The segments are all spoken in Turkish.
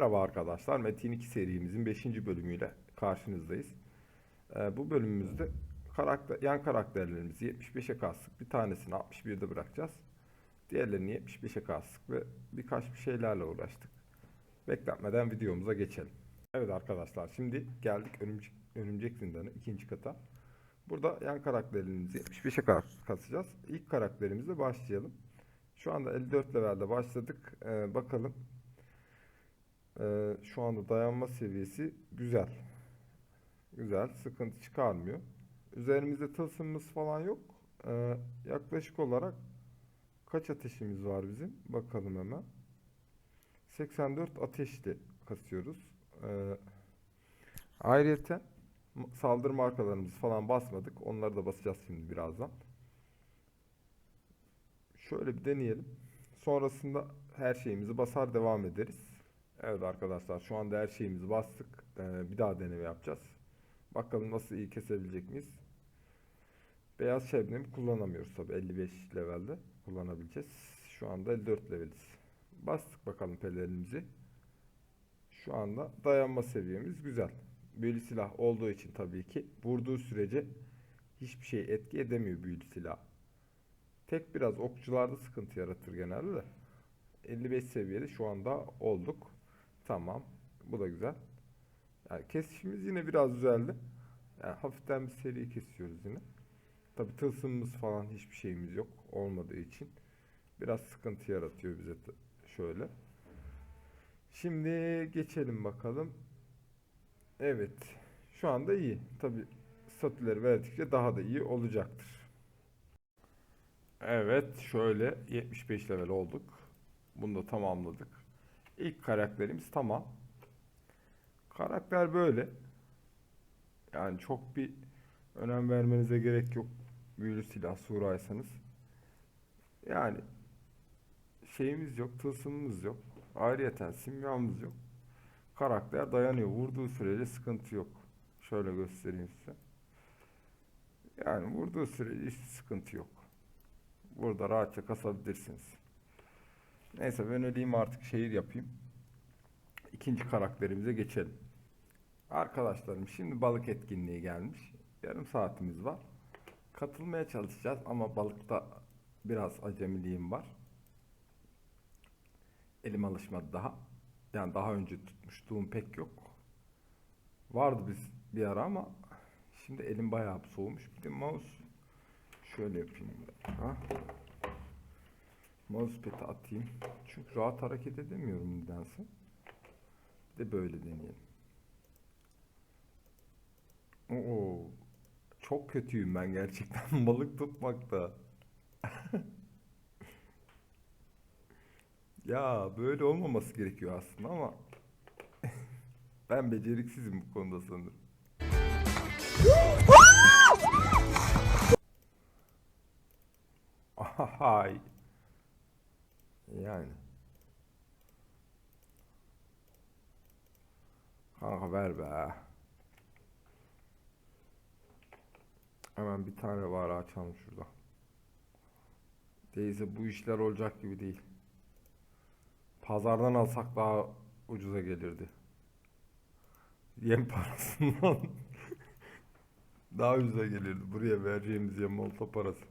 Merhaba arkadaşlar, Metin 2 serimizin 5. bölümüyle karşınızdayız. Ee, bu bölümümüzde karakter, yan karakterlerimizi 75'e kastık. Bir tanesini 61'de bırakacağız. Diğerlerini 75'e kastık ve birkaç bir şeylerle uğraştık. Bekletmeden videomuza geçelim. Evet arkadaşlar, şimdi geldik örümcek, örümcek zindanı ikinci kata. Burada yan karakterlerimizi 75'e kas- kasacağız. İlk karakterimizle başlayalım. Şu anda 54 levelde başladık. Ee, bakalım ee, şu anda dayanma seviyesi güzel. Güzel, sıkıntı çıkarmıyor. Üzerimizde tılsımımız falan yok. Ee, yaklaşık olarak kaç ateşimiz var bizim? Bakalım hemen. 84 ateşli kasıyoruz. Ee, ayrıca saldırı markalarımızı falan basmadık. Onları da basacağız şimdi birazdan. Şöyle bir deneyelim. Sonrasında her şeyimizi basar devam ederiz. Evet arkadaşlar şu anda her şeyimizi bastık. Ee, bir daha deneme yapacağız. Bakalım nasıl iyi kesebilecek miyiz? Beyaz şebnemi kullanamıyoruz tabi 55 levelde kullanabileceğiz. Şu anda 54 leveliz. Bastık bakalım pelerinimizi. Şu anda dayanma seviyemiz güzel. Büyülü silah olduğu için tabii ki vurduğu sürece hiçbir şey etki edemiyor büyülü silah. Tek biraz okçularda sıkıntı yaratır genelde de. 55 seviyede şu anda olduk. Tamam. Bu da güzel. Yani kesişimiz yine biraz düzeldi. Yani hafiften bir seri kesiyoruz yine. Tabi tılsımımız falan hiçbir şeyimiz yok olmadığı için biraz sıkıntı yaratıyor bize şöyle. Şimdi geçelim bakalım. Evet. Şu anda iyi. Tabi statüleri verdikçe daha da iyi olacaktır. Evet, şöyle 75 level olduk. Bunu da tamamladık. İlk karakterimiz tamam. Karakter böyle. Yani çok bir önem vermenize gerek yok. Büyülü silah suraysanız. Yani şeyimiz yok, tılsımımız yok. Ayrıyeten simyamız yok. Karakter dayanıyor. Vurduğu sürece sıkıntı yok. Şöyle göstereyim size. Yani vurduğu sürece hiç sıkıntı yok. Burada rahatça kasabilirsiniz. Neyse ben öleyim artık şehir yapayım. İkinci karakterimize geçelim. Arkadaşlarım şimdi balık etkinliği gelmiş. Yarım saatimiz var. Katılmaya çalışacağız ama balıkta biraz acemiliğim var. Elim alışmadı daha. Yani daha önce tutmuşluğum pek yok. Vardı biz bir ara ama şimdi elim bayağı soğumuş. Bir de mouse şöyle yapayım. dakika. Mousepad'i atayım. Çünkü rahat hareket edemiyorum nedense. Bir de böyle deneyelim. Oo, çok kötüyüm ben gerçekten balık tutmakta. Ya böyle olmaması gerekiyor aslında ama ben beceriksizim bu konuda sanırım. Ay. Yani. Kanka ver be. Hemen bir tane var açalım şurada. Değilse bu işler olacak gibi değil. Pazardan alsak daha ucuza gelirdi. Yem parasından daha ucuza gelirdi. Buraya vereceğimiz yem olta parası.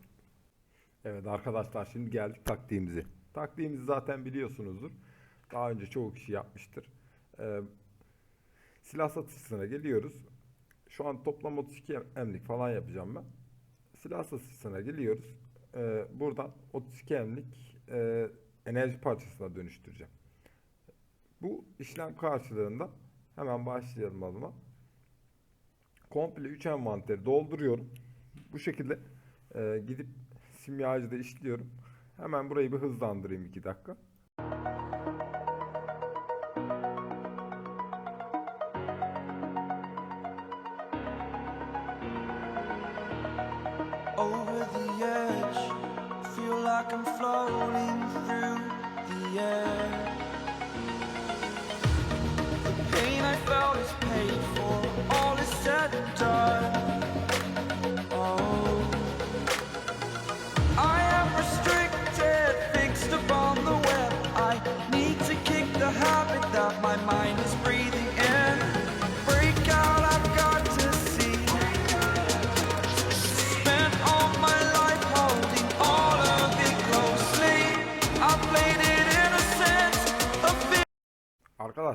Evet arkadaşlar şimdi geldik taktiğimize. Taktiğimizi zaten biliyorsunuzdur. Daha önce çoğu kişi yapmıştır. Ee, silah satışına geliyoruz. Şu an toplam 32 emlik falan yapacağım ben. Silah satışına geliyoruz. Ee, buradan 32 emlik e, enerji parçasına dönüştüreceğim. Bu işlem karşılığında hemen başlayalım alıma. Komple 3 envanteri dolduruyorum. Bu şekilde e, gidip simyacıda işliyorum. Hemen burayı bir hızlandırayım 2 dakika. over the edge. Feel like I'm floating through the air.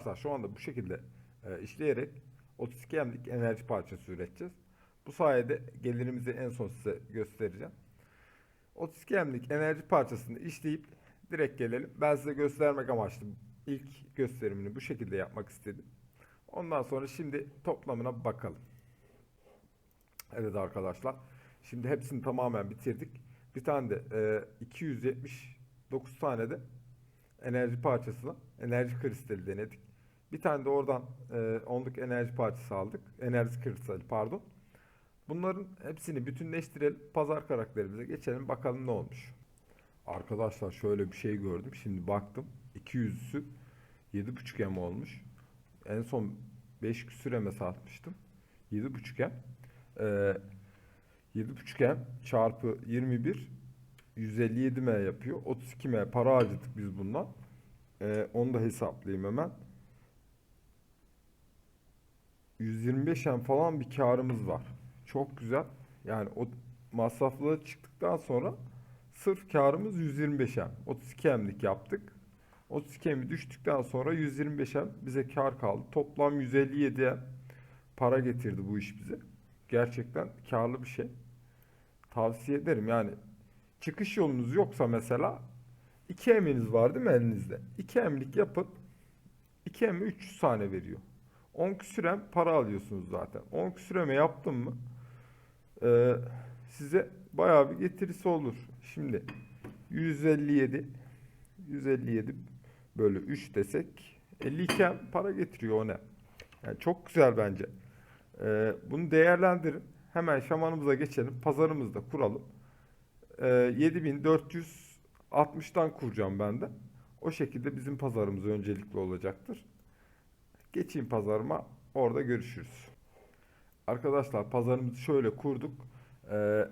Arkadaşlar şu anda bu şekilde e, işleyerek 32 emlik enerji parçası üreteceğiz. Bu sayede gelirimizi en son size göstereceğim. 32 emlik enerji parçasını işleyip direkt gelelim. Ben size göstermek amaçlı ilk gösterimini bu şekilde yapmak istedim. Ondan sonra şimdi toplamına bakalım. Evet arkadaşlar. Şimdi hepsini tamamen bitirdik. Bir tane de e, 279 tane de enerji parçasına enerji kristali denedik. Bir tane de oradan e, onluk enerji parçası aldık. Enerji kristali pardon. Bunların hepsini bütünleştirelim. Pazar karakterimize geçelim. Bakalım ne olmuş. Arkadaşlar şöyle bir şey gördüm. Şimdi baktım. 200'ü 7.5 M olmuş. En son 5 küsür M'e satmıştım. 7.5 M. Ee, 7.5 M çarpı 21 157 M yapıyor. 32 M para harcadık biz bundan. Ee, onu da hesaplayayım hemen. 125 M falan bir karımız var. Çok güzel. Yani o masraflara çıktıktan sonra sırf karımız 125 M. 32 M'lik yaptık. 32 M'i düştükten sonra 125 M bize kar kaldı. Toplam 157 M para getirdi bu iş bize. Gerçekten karlı bir şey. Tavsiye ederim yani çıkış yolunuz yoksa mesela 2 eminiz var değil mi elinizde? 2 emlik yapın. 2 emi 300 tane veriyor. 10 küsürem para alıyorsunuz zaten. 10 küsüreme yaptım mı e, size bayağı bir getirisi olur. Şimdi 157 157 bölü 3 desek 52 em para getiriyor o ne? Yani çok güzel bence. E, bunu değerlendirin. Hemen şamanımıza geçelim. Pazarımızda kuralım. E, 7460'tan kuracağım ben de. O şekilde bizim pazarımız öncelikli olacaktır. Geçeyim pazarıma. Orada görüşürüz. Arkadaşlar pazarımızı şöyle kurduk. Ee,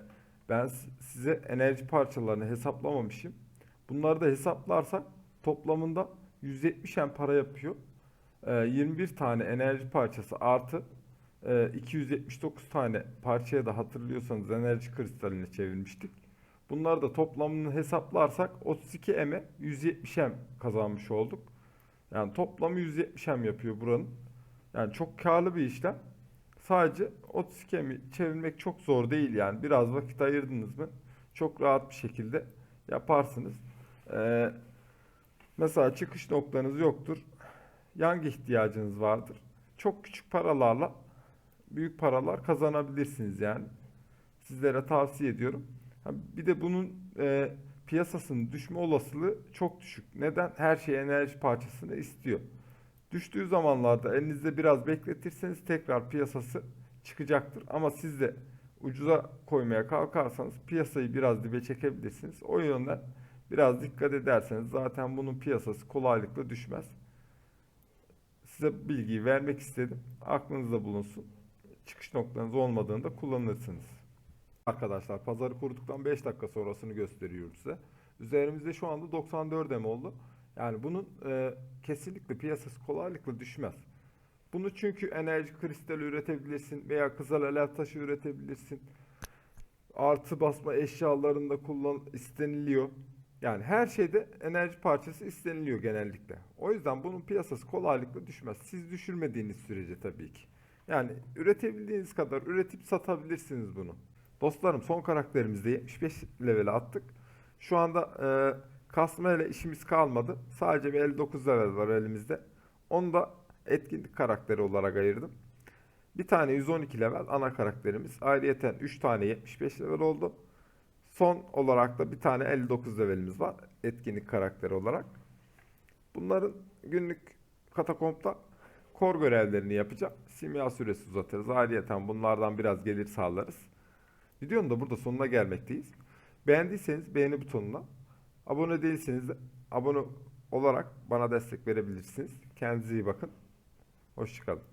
ben size enerji parçalarını hesaplamamışım. Bunları da hesaplarsak toplamında 170 em para yapıyor. Ee, 21 tane enerji parçası artı e, 279 tane parçaya da hatırlıyorsanız enerji kristaline çevirmiştik. Bunları da toplamını hesaplarsak 32 M'e 170 M kazanmış olduk. Yani toplamı 170 M yapıyor buranın. Yani çok karlı bir işlem. Sadece 32 M'i çevirmek çok zor değil yani. Biraz vakit ayırdınız mı çok rahat bir şekilde yaparsınız. Ee, mesela çıkış noktanız yoktur. Yang ihtiyacınız vardır. Çok küçük paralarla büyük paralar kazanabilirsiniz yani. Sizlere tavsiye ediyorum. Bir de bunun e, piyasasının düşme olasılığı çok düşük. Neden? Her şey enerji parçasını istiyor. Düştüğü zamanlarda elinizde biraz bekletirseniz tekrar piyasası çıkacaktır. Ama siz de ucuza koymaya kalkarsanız piyasayı biraz dibe çekebilirsiniz. O yönden biraz dikkat ederseniz zaten bunun piyasası kolaylıkla düşmez. Size bilgiyi vermek istedim. Aklınızda bulunsun. Çıkış noktanız olmadığında kullanırsınız. Arkadaşlar pazarı kurduktan 5 dakika sonrasını gösteriyorum size. Üzerimizde şu anda 94 em oldu. Yani bunun e, kesinlikle piyasası kolaylıkla düşmez. Bunu çünkü enerji kristali üretebilirsin veya kızıl alel taşı üretebilirsin. Artı basma eşyalarında kullan isteniliyor. Yani her şeyde enerji parçası isteniliyor genellikle. O yüzden bunun piyasası kolaylıkla düşmez. Siz düşürmediğiniz sürece tabii ki. Yani üretebildiğiniz kadar üretip satabilirsiniz bunu. Dostlarım son karakterimizde 75 level'e attık. Şu anda e, kasma ile işimiz kalmadı. Sadece bir 59 level var elimizde. Onu da etkinlik karakteri olarak ayırdım. Bir tane 112 level ana karakterimiz. Ayrıyeten 3 tane 75 level oldu. Son olarak da bir tane 59 levelimiz var. Etkinlik karakteri olarak. Bunların günlük katakompta kor görevlerini yapacağım. Simya süresi uzatırız. Ayrıyeten bunlardan biraz gelir sağlarız. Videonun da burada sonuna gelmekteyiz. Beğendiyseniz beğeni butonuna, abone değilseniz de abone olarak bana destek verebilirsiniz. Kendinize iyi bakın. Hoşçakalın.